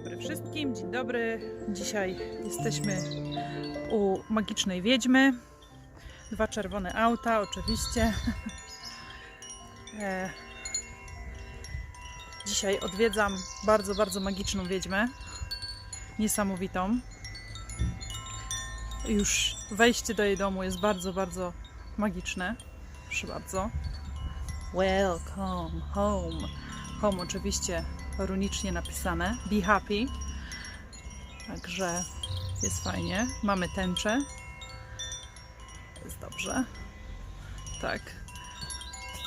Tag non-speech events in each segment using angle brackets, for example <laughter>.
dobry wszystkim, dzień dobry. Dzisiaj jesteśmy u magicznej wiedźmy. Dwa czerwone auta, oczywiście. E, Dzisiaj odwiedzam bardzo, bardzo magiczną wiedźmę. Niesamowitą. Już wejście do jej domu jest bardzo, bardzo magiczne. Proszę bardzo. Welcome home. Home oczywiście runicznie napisane. Be happy. Także jest fajnie. Mamy tęczę. Jest dobrze. Tak.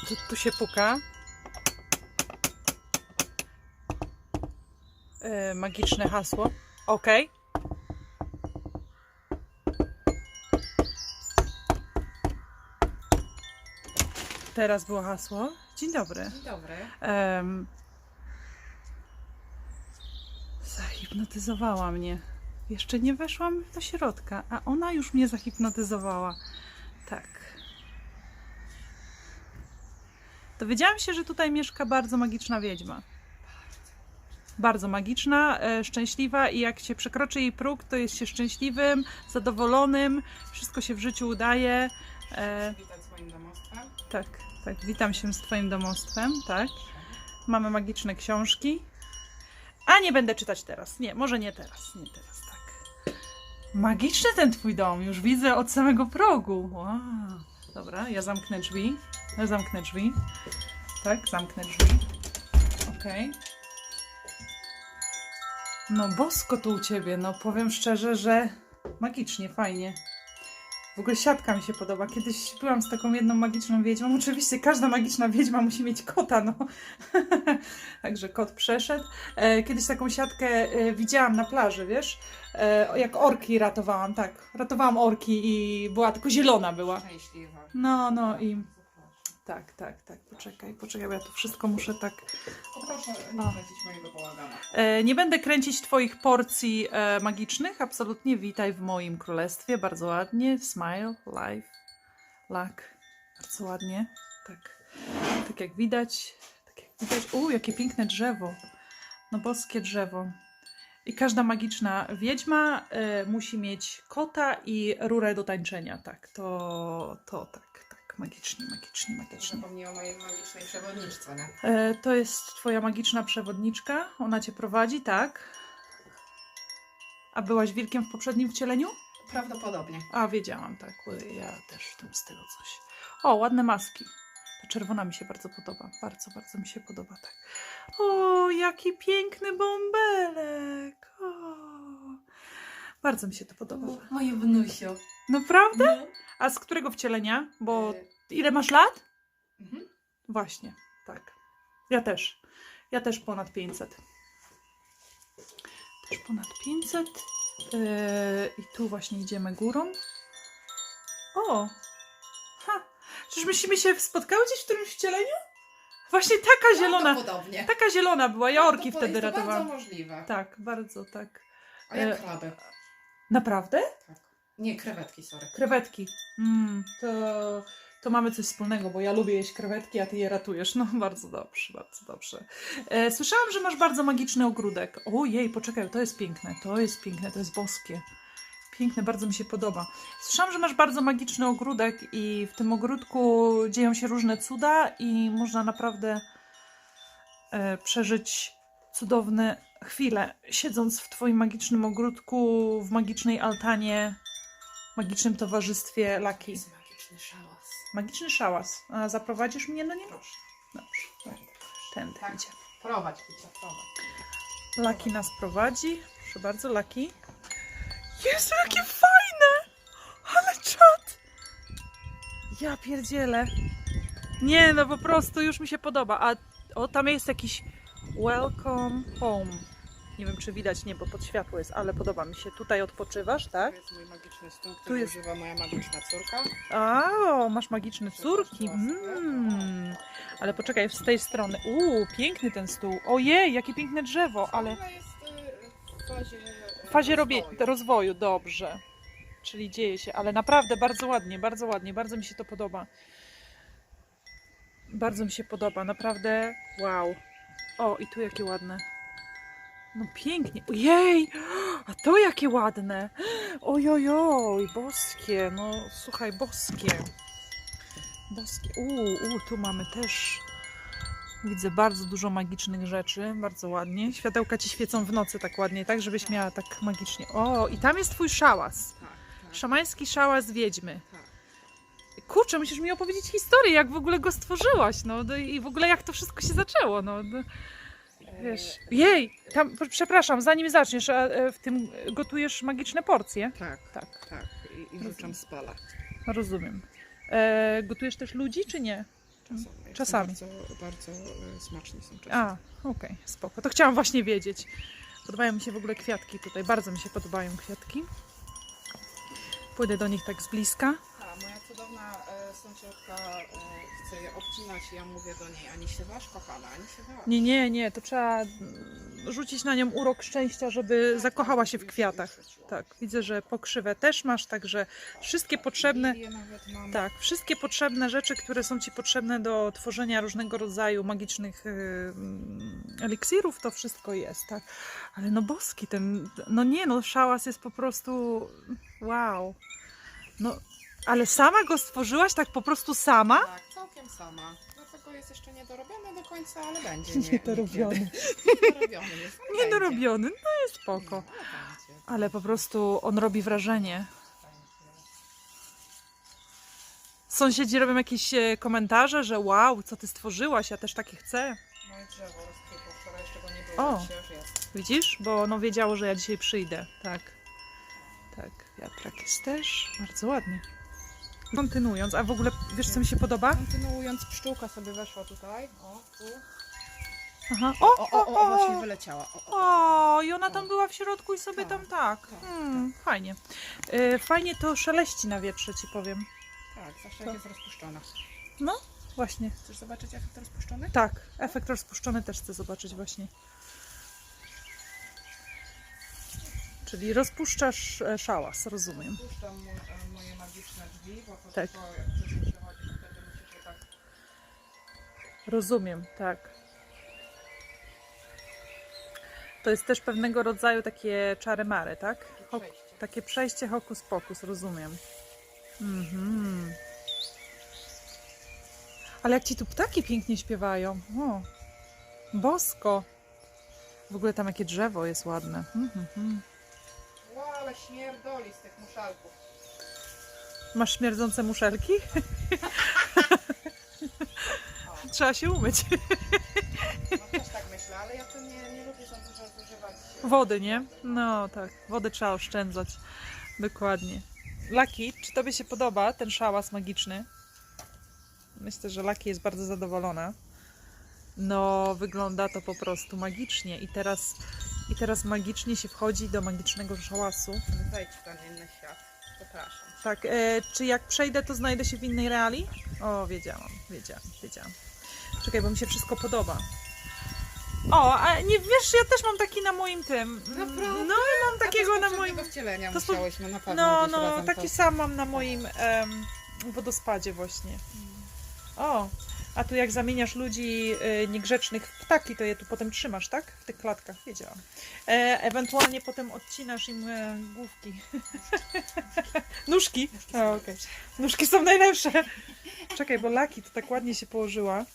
Tu, tu się puka. E, magiczne hasło. Ok. Teraz było hasło. Dzień dobry. Dzień dobry. Em, zahipnotyzowała mnie. Jeszcze nie weszłam do środka, a ona już mnie zahipnotyzowała. Tak. Dowiedziałam się, że tutaj mieszka bardzo magiczna wiedźma. Bardzo magiczna, e, szczęśliwa i jak się przekroczy jej próg, to jest się szczęśliwym, zadowolonym, wszystko się w życiu udaje. Witam swoim domostwem. tak, tak, witam się z Twoim domostwem, tak. Mamy magiczne książki. A nie będę czytać teraz. Nie, może nie teraz. Nie teraz, tak. Magiczny ten twój dom. Już widzę od samego progu. Wow. Dobra, ja zamknę drzwi. Ja zamknę drzwi. Tak, zamknę drzwi. Okej. No bosko tu u ciebie. No powiem szczerze, że magicznie, fajnie. W ogóle siatka mi się podoba. Kiedyś byłam z taką jedną magiczną wiedźmą. <laughs> Oczywiście każda magiczna wiedźma musi mieć kota, no. <laughs> Także kot przeszedł. E, Kiedyś taką siatkę e, widziałam na plaży, wiesz? E, Jak orki ratowałam, tak. Ratowałam orki i była tylko zielona była. Szczęśliwa. No, no i. tak, tak, tak. Poczekaj, poczekaj, bo ja tu wszystko muszę tak... Poproszę nie kręcić mojego bałagana. E, Nie będę kręcić Twoich porcji e, magicznych. Absolutnie witaj w moim królestwie. Bardzo ładnie. Smile, life, luck. Bardzo ładnie. Tak. Tak jak widać. Tak jak widać. U, jakie piękne drzewo. No boskie drzewo. I każda magiczna wiedźma e, musi mieć kota i rurę do tańczenia. Tak, to, to tak, tak. Magicznie, magicznie, magicznie. Zapomniała o mojej magicznej przewodniczce, nie? E, To jest twoja magiczna przewodniczka. Ona cię prowadzi, tak? A byłaś wilkiem w poprzednim wcieleniu? Prawdopodobnie. A, wiedziałam, tak. Ja też w tym stylu coś. O, ładne maski. Ta czerwona mi się bardzo podoba. Bardzo, bardzo mi się podoba, tak. O, jaki piękny bąbelek. O. Bardzo mi się to podoba. Moje wnusio. Naprawdę? A z którego wcielenia? Bo ile masz lat? Mhm. Właśnie, tak. Ja też. Ja też ponad 500. Też ponad 500. Yy, I tu właśnie idziemy górą. O! Ha! Czyż myśmy się spotkały gdzieś w którymś wcieleniu? Właśnie taka zielona. Prawdopodobnie. Taka zielona była. Ja orki wtedy jest to ratowałam. bardzo możliwe. Tak, bardzo tak. A jak E, kraby? Naprawdę? Tak. Nie, krewetki, sorry. Krewetki. Mm, to, to mamy coś wspólnego, bo ja lubię jeść krewetki, a ty je ratujesz. No, bardzo dobrze, bardzo dobrze. E, słyszałam, że masz bardzo magiczny ogródek. Ojej, poczekaj, to jest piękne, to jest piękne, to jest boskie. Piękne, bardzo mi się podoba. Słyszałam, że masz bardzo magiczny ogródek i w tym ogródku dzieją się różne cuda i można naprawdę e, przeżyć cudowne chwile, siedząc w twoim magicznym ogródku, w magicznej altanie, magicznym towarzystwie Laki. Jest magiczny szałas. Magiczny szałas. A zaprowadzisz mnie do niego? Proszę. Dobrze. Tędy Tak. idzie. Prowadź, Kicia, prowadź. Laki nas prowadzi. Proszę bardzo, Laki. Jezu, jakie fajne! Ale czad! Ja pierdzielę. Nie, no po prostu już mi się podoba. A o, tam jest jakiś welcome home. Nie wiem, czy widać niebo pod światło jest, ale podoba mi się. Tutaj odpoczywasz, tak? To jest mój magiczny stół, Tu który jest- używa moja magiczna córka. A, masz magiczne córki. Mm. Ale poczekaj, z tej strony. Uuu, piękny ten stół. Ojej, jakie piękne drzewo, ale y, w fazie... w fazie robię rozwoju. rozwoju, dobrze. Czyli dzieje się, ale naprawdę bardzo ładnie, bardzo ładnie, bardzo mi się to podoba. Bardzo mi się podoba, naprawdę wow. O, i tu jakie ładne. No pięknie. Ojej! A to jakie ładne! Ojojoj, boskie. No słuchaj, boskie. Boskie. Uuu, uu, tu mamy też. Widzę bardzo dużo magicznych rzeczy, bardzo ładnie. Światełka ci świecą w nocy tak ładnie, tak żebyś miała tak magicznie. O, i tam jest twój szałas. Tak, tak, Szamański szałas wiedźmy. Kurczę, musisz mi opowiedzieć historię, jak w ogóle go stworzyłaś, no no i w ogóle jak to wszystko się zaczęło, no. no. Wiesz, E, jej, tam, przepraszam, zanim zaczniesz, a e, w tym gotujesz magiczne porcje? Tak, Tak, tak. I, i wrzucam spala. rozumiem. E, gotujesz też ludzi, czy nie? Czasami. Czasami. Bardzo, bardzo e, smaczni są czasami. A, okej, spoko. To chciałam właśnie wiedzieć. Podobają mi się w ogóle kwiatki tutaj, bardzo mi się podobają kwiatki. Pójdę do nich tak z bliska. A, moja cudowna e, sąsiadka e, chce je obcinać i ja mówię do niej, ani się wasz, kochana, ani się wasz. Nie, nie, nie, to trzeba mm, rzucić na nią urok szczęścia, żeby zakochała się w kwiatach. Tak, widzę, że pokrzywę też masz, także wszystkie potrzebne, Lilię nawet mam. tak, wszystkie potrzebne rzeczy, które są Ci potrzebne do tworzenia różnego rodzaju magicznych y, mm, eliksirów, to wszystko jest, tak. Ale no boski ten, no nie no, szałas jest po prostu, wow. No, ale sama go stworzyłaś tak po prostu sama? Tak, całkiem sama. Dlatego jest jeszcze niedorobiony do końca, ale będzie. <laughs> Niedorobiony. <laughs> Niedorobiony jest. ale będzie. Niedorobiony, no jest spoko. No, ale będzie. Ale po prostu on robi wrażenie. Sąsiedzi robią jakieś e, komentarze, że wow, co ty stworzyłaś, ja też takie chcę. Moje drzewo rozkwitło wczoraj, jeszcze go nie było, O. o. dzisiaj już jest. Widzisz? Bo ono wiedziało, że ja dzisiaj przyjdę. Tak. Tak, wiatrak jest też. Bardzo ładnie. Kontynuując, a w ogóle wiesz co mi się podoba? Kontynuując, pszczółka sobie weszła tutaj. O, tu. Aha. O, o, o, o, właśnie wyleciała. O, o. O, i ona tam była w środku i sobie Tak, tam tak. tak, Hmm, fajnie. E, fajnie to szeleści na wietrze, ci powiem. Tak, zawsze jak jest rozpuszczona. No, właśnie. Chcesz zobaczyć efekt rozpuszczony? Tak, efekt rozpuszczony też chcę zobaczyć właśnie. Czyli rozpuszczasz e, szałas, rozumiem. Puszczam e, moje magiczne drzwi, bo to Tak. tylko jak chcesz przechodzić, wtedy musisz je tak... Rozumiem, tak. To jest też pewnego rodzaju takie czary-mary, tak? Przejście. takie przejście hokus pokus, rozumiem. Mhm. Ale jak ci tu ptaki pięknie śpiewają. O, bosko. W ogóle tam jakie drzewo jest ładne. Ło, śmierdoli z tych muszalków. Masz śmierdzące muszelki? Trzeba się umyć. No też tak myślę, ale ja to nie, nie lubię za dużo zużywać. e, Wody, nie? No tak, wodę trzeba oszczędzać. Dokładnie. Laki, czy tobie się podoba ten szałas magiczny? Myślę, że Laki jest bardzo zadowolona. No, wygląda to po prostu magicznie. I teraz, I teraz magicznie się wchodzi do magicznego szałasu. Wejdź w ten inny świat. Zapraszam. Tak, e, czy jak przejdę, to znajdę się w innej reali? O, wiedziałam, wiedziałam, wiedziałam. Czekaj, bo mi się wszystko podoba. O, a nie wiesz, ja też mam taki na moim tym. Naprawdę? No, mam takiego na moim. Wcielenia to spo- musiałyśmy na pewno No, gdzieś no, razem taki to... sam mam na moim em, wodospadzie właśnie. O, a tu jak zamieniasz ludzi y, niegrzecznych w ptaki, to je tu potem trzymasz, tak? W tych klatkach, wiedziałam. E, ewentualnie potem odcinasz im e, główki. <laughs> Nóżki. A, okej. Nóżki są najlepsze. Czekaj, bo Laki to tak ładnie się położyła.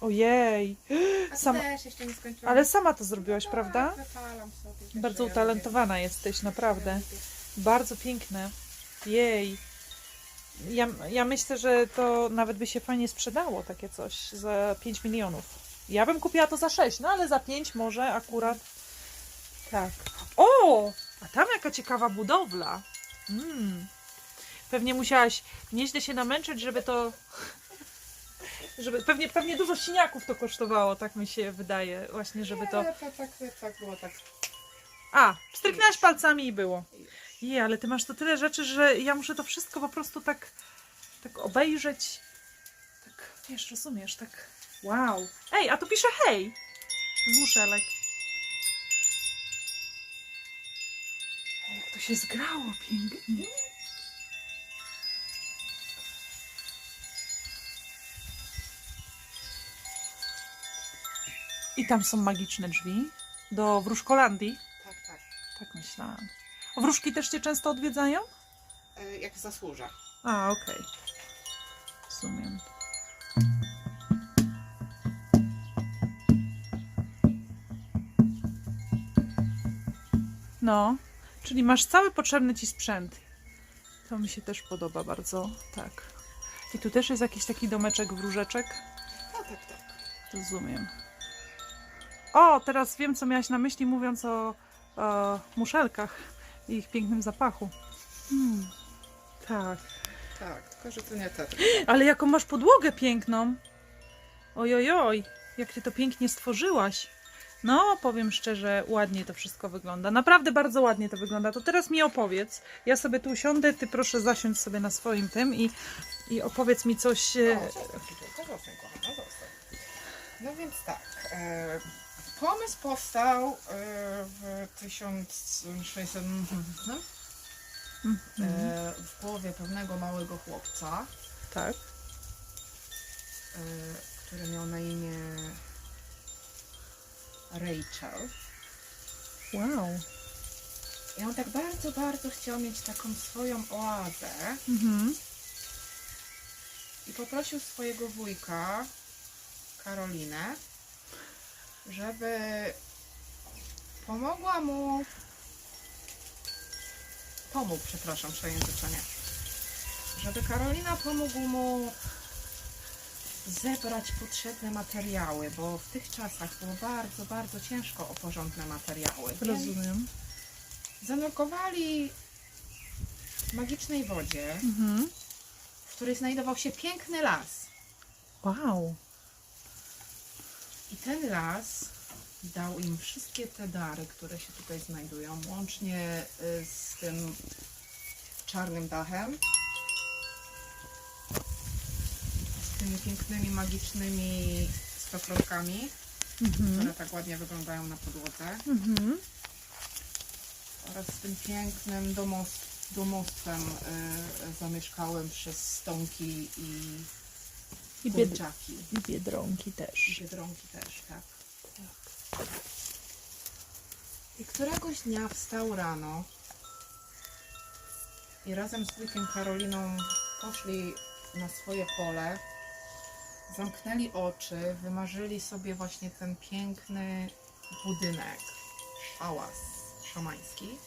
Ojej, A sama- też jeszcze nie skończyłam. ale sama to zrobiłaś, Tak, prawda? sobie, Bardzo utalentowana jesteś, naprawdę. Bardzo piękne. Jej. Ja, ja myślę, że to nawet by się fajnie sprzedało takie coś za 5 milionów. Ja bym kupiła to za 6, no ale za 5 może akurat. Tak. O! A tam jaka ciekawa budowla. Mm. Pewnie musiałaś nieźle się namęczyć, żeby to. Żeby, pewnie, pewnie dużo siniaków to kosztowało, tak mi się wydaje, właśnie, żeby to. Nie, to tak, tak było tak. A, stryknęłaś palcami i było. Je, ale ty masz tu tyle rzeczy, że ja muszę to wszystko po prostu tak, tak obejrzeć. Tak, wiesz, rozumiesz, tak. Wow. Ej, a tu pisze hej! Z muszelek. Ej, Jak to się zgrało pięknie. I tam są magiczne drzwi. Do Wróżkolandii? Tak, tak. Tak myślałam. Wróżki też cię często odwiedzają? E, jak zasłużę. A, okej. Rozumiem. No, czyli masz cały potrzebny ci sprzęt. To mi się też podoba bardzo, tak. I tu też jest jakiś taki domeczek wróżeczek. No tak, tak. Rozumiem. O, teraz wiem, co miałaś na myśli, mówiąc o, o muszelkach i ich pięknym zapachu. Hmm, tak. Tak, tylko że to nie te. Ale jaką masz podłogę piękną. Ojojoj, jak ty to pięknie stworzyłaś. No, powiem szczerze, ładnie to wszystko wygląda. Naprawdę bardzo ładnie to wygląda. To teraz mi opowiedz. Ja sobie tu usiądę, ty proszę zasiąść sobie na swoim tym i, i opowiedz mi coś. O, e, zostań tutaj, to zostań, kochana, zostań. No więc tak. E, pomysł powstał e, w 1600 no, mhm, e, w głowie pewnego małego chłopca, Tak. e, który miał na imię Rachel. Wow. I on tak bardzo, bardzo chciał mieć taką swoją oazę Mhm. i poprosił swojego wujka, Karolinę, żeby pomogła mu. Pomógł, przepraszam, przejęzyczenie. Żeby Karolina pomógł mu zebrać potrzebne materiały, bo w tych czasach było bardzo, bardzo ciężko o porządne materiały. Rozumiem. zanurkowali w magicznej wodzie, Mhm. w której znajdował się piękny las. Wow. I ten las dał im wszystkie te dary, które się tutaj znajdują, łącznie y, z tym czarnym dachem, z tymi pięknymi, magicznymi stokrotkami, Mhm. które tak ładnie wyglądają na podłodze, Mhm. oraz z tym pięknym domostw, domostwem y, zamieszkałym przez stonki i I, kurczaki. I biedronki I też. biedronki też, tak. I któregoś dnia wstał rano i razem z wujkiem Karoliną poszli na swoje pole, zamknęli oczy, wymarzyli sobie właśnie ten piękny budynek, hałas szamański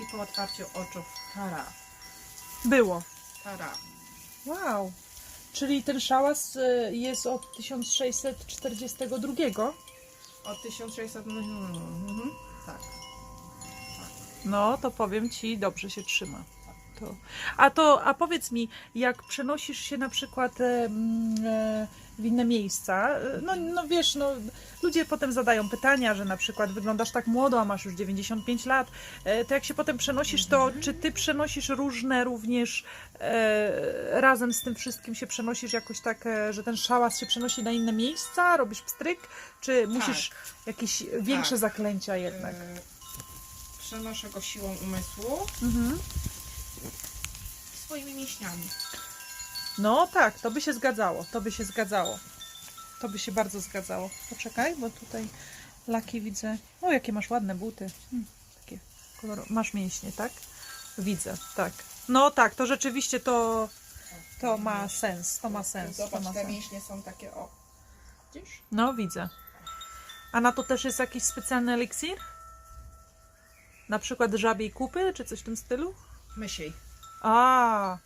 i po otwarciu oczu tara, Było. tara. Wow. Czyli ten szałas y, jest od 1642? Od 1600... Mhm, tak. No, to powiem ci, dobrze się trzyma. To. A to, a powiedz mi, jak przenosisz się na przykład e, e, w inne miejsca, e, no, no wiesz, no, ludzie potem zadają pytania, że na przykład wyglądasz tak młodo, a masz już 95 lat, e, to jak się potem przenosisz, to czy ty przenosisz różne również, e, razem z tym wszystkim się przenosisz jakoś tak, e, że ten szałas się przenosi na inne miejsca, robisz pstryk, czy musisz jakieś większe Tak. zaklęcia jednak? E, przenoszę go siłą umysłu Mhm. Swoimi mięśniami. No tak, to by się zgadzało, to by się zgadzało. To by się bardzo zgadzało. Poczekaj, bo tutaj laki widzę. O, jakie masz ładne buty. Hmm, takie kolor... Masz mięśnie, tak? Widzę, tak. No tak, to rzeczywiście to, to ma sens, to ma sens. To ma te sens. mięśnie są takie o. Widzisz? No, widzę. A na to też jest jakiś specjalny eliksir? Na przykład żabiej kupy, czy coś w tym stylu? Mysiej. A,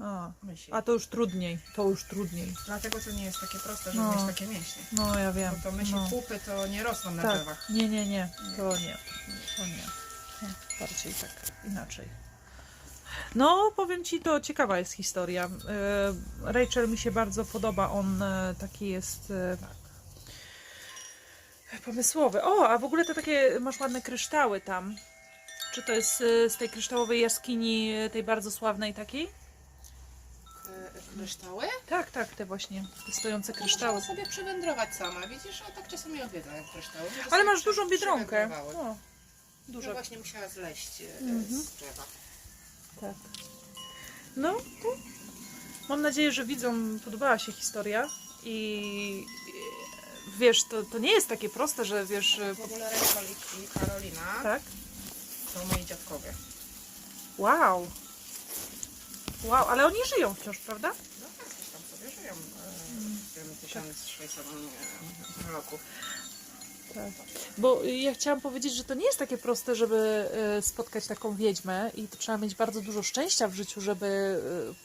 a, a to już trudniej, to już trudniej. Dlatego to nie jest takie proste, żeby No. mieć takie mięśnie. No, ja wiem. Bo to mysie no. kupy to nie rosną na Tak, drzewach. nie, nie, nie, to nie, to nie. Bardziej tak inaczej. No, powiem ci, to ciekawa jest historia. E, Rachel mi się bardzo podoba, on e, taki jest e, pomysłowy. O, a w ogóle to takie, masz ładne kryształy tam. Czy to jest e, z tej kryształowej jaskini, e, tej bardzo sławnej takiej? Kryształy? Tak, tak, te właśnie, te stojące To kryształy. Można sobie przewędrować sama. Widzisz, a tak czasami odwiedzają kryształy. Może Ale masz dużą biedronkę. O, Dużo. dużo. właśnie musiała zleść e, Mhm. z drzewa. Tak. No, to mam nadzieję, że widzom podobała się historia i wiesz, to, to nie jest takie proste, że wiesz... W ogóle Rachel i Karolina Tak? To moi dziadkowie. Wow. Wow, ale oni żyją wciąż, prawda? No tak, tam sobie żyją e, w tym 1600 e, roku. Tak. Bo y, ja chciałam powiedzieć, że to nie jest takie proste, żeby y, spotkać taką wiedźmę i to trzeba mieć bardzo dużo szczęścia w życiu, żeby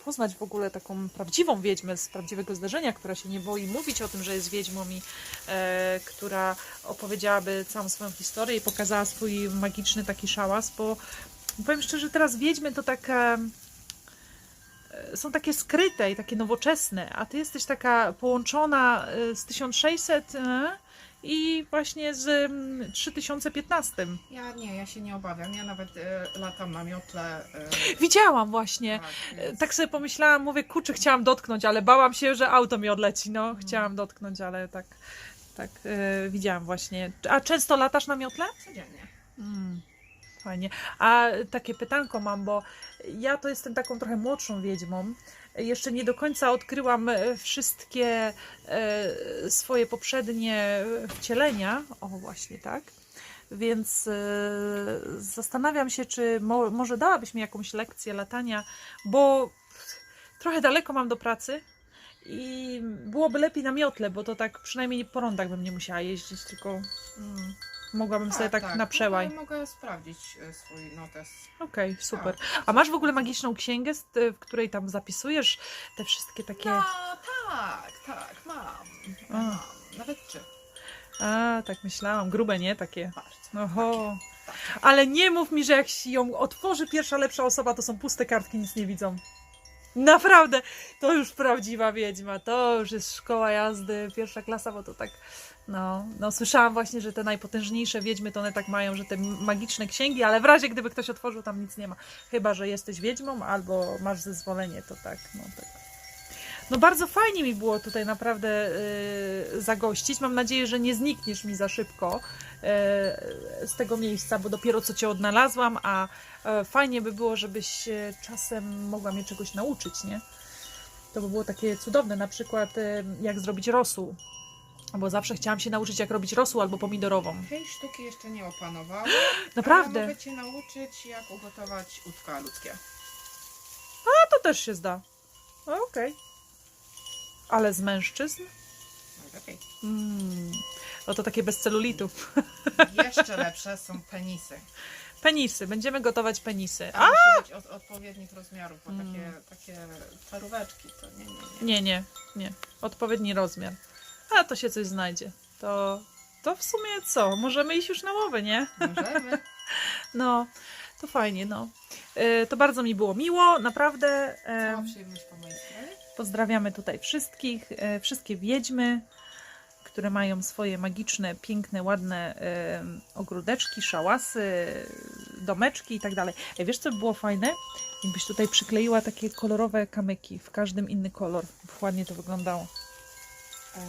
y, poznać w ogóle taką prawdziwą wiedźmę z prawdziwego zdarzenia, która się nie boi mówić o tym, że jest wiedźmą i e, która opowiedziałaby całą swoją historię i pokazała swój magiczny taki szałas, bo powiem szczerze, teraz wiedźmy to taka e, są takie skryte i takie nowoczesne, a ty jesteś taka połączona z 1600 e, i właśnie z mm, 3015. Ja nie, ja się nie obawiam. Ja nawet e, latam na miotle. E, Widziałam właśnie. tak, E, więc- Tak sobie pomyślałam, mówię, kurczę, chciałam dotknąć, ale bałam się, że auto mi odleci. No, chciałam dotknąć, ale tak, tak e, widziałam właśnie. A często latasz na miotle? Codziennie. Mm, fajnie. A takie pytanko mam, bo ja to jestem taką trochę młodszą wiedźmą. Jeszcze nie do końca odkryłam wszystkie e, swoje poprzednie wcielenia. O, właśnie tak. Więc e, zastanawiam się, czy mo, może dałabyś mi jakąś lekcję latania, bo trochę daleko mam do pracy. I byłoby lepiej na miotle, bo to tak przynajmniej po rondach bym nie musiała jeździć, tylko mm, mogłabym sobie tak, na przełaj. Mogę, mogę sprawdzić e, swój notes. Okej, super. Tak. A masz w ogóle magiczną księgę, z- w której tam zapisujesz te wszystkie takie. No tak, tak, mam. A. mam. Nawet trzy. A, tak myślałam. Grube, nie? Takie. Bardzo. Oho. Tak. Ale nie mów mi, że jak się ją otworzy pierwsza lepsza osoba, to są puste kartki, nic nie widzą. Naprawdę, to już prawdziwa wiedźma. To już jest szkoła jazdy, pierwsza klasa, bo to tak. No, no słyszałam właśnie, że te najpotężniejsze wiedźmy to one tak mają, że te magiczne księgi, ale w razie gdyby ktoś otworzył, tam nic nie ma. Chyba, że jesteś wiedźmą albo masz zezwolenie, to tak, no tak. No bardzo fajnie mi było tutaj naprawdę yy, zagościć. Mam nadzieję, że nie znikniesz mi za szybko yy, z tego miejsca, bo dopiero co cię odnalazłam, a yy, fajnie by było, żebyś yy, czasem mogła mnie czegoś nauczyć, nie? To by było takie cudowne, na przykład yy, jak zrobić rosół. Bo zawsze chciałam się nauczyć, jak robić rosół albo pomidorową. Tej sztuki jeszcze nie opanowałam. <gasps> Naprawdę. Ale mogę Cię nauczyć, jak ugotować udka ludzkie. A to też się zda. Okej. Ale z mężczyzn? Najlepiej. Mm. No to takie bez celulitu. <laughs> Jeszcze <laughs> lepsze są penisy. Penisy, będziemy gotować penisy. A A! musi być od, odpowiednich rozmiarów, bo Mm. takie, takie paróweczki to nie, nie, nie. Nie, nie, nie. Odpowiedni rozmiar. A to się coś znajdzie. To, to w sumie co? Możemy iść już na łowę, nie? Możemy. <laughs> No, to fajnie, no. E, to bardzo mi było miło, naprawdę. E, Cała przyjemność po mojej stronie. pozdrawiamy tutaj wszystkich, e, wszystkie wiedźmy, które mają swoje magiczne, piękne, ładne e, ogródeczki, szałasy, domeczki i tak dalej. Ej, Wiesz, co by było fajne? Jakbyś tutaj przykleiła takie kolorowe kamyki, w każdym inny kolor. By Ładnie to wyglądało. E,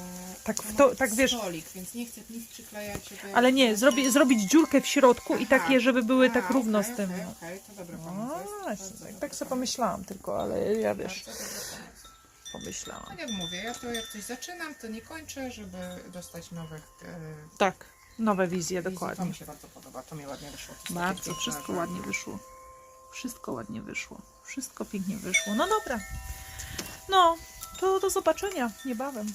Tak w to- tak wiesz- Stolik, więc nie chcę nic przyklejać, żeby... Ale nie, zrobi, zrobić dziurkę w środku i Aha. takie, żeby były A, tak równo okej, z tym. Okej, no. okej, to dobry No, pomysł. jest. właśnie, Bardzo tak, dobry tak sobie pomysł. pomyślałam tylko, ale ja wiesz, Bardzo dobry pomysł. pomyślałam. Tak jak mówię, ja to jak coś zaczynam, to nie kończę, żeby dostać nowych e, Tak, nowe wizje, wizji. To dokładnie. mi się bardzo podoba, to mi ładnie wyszło. To jest takie Bardzo, piękne, wszystko że- ładnie wyszło. Wszystko ładnie wyszło. Wszystko pięknie wyszło. No dobra. No, to do zobaczenia niebawem.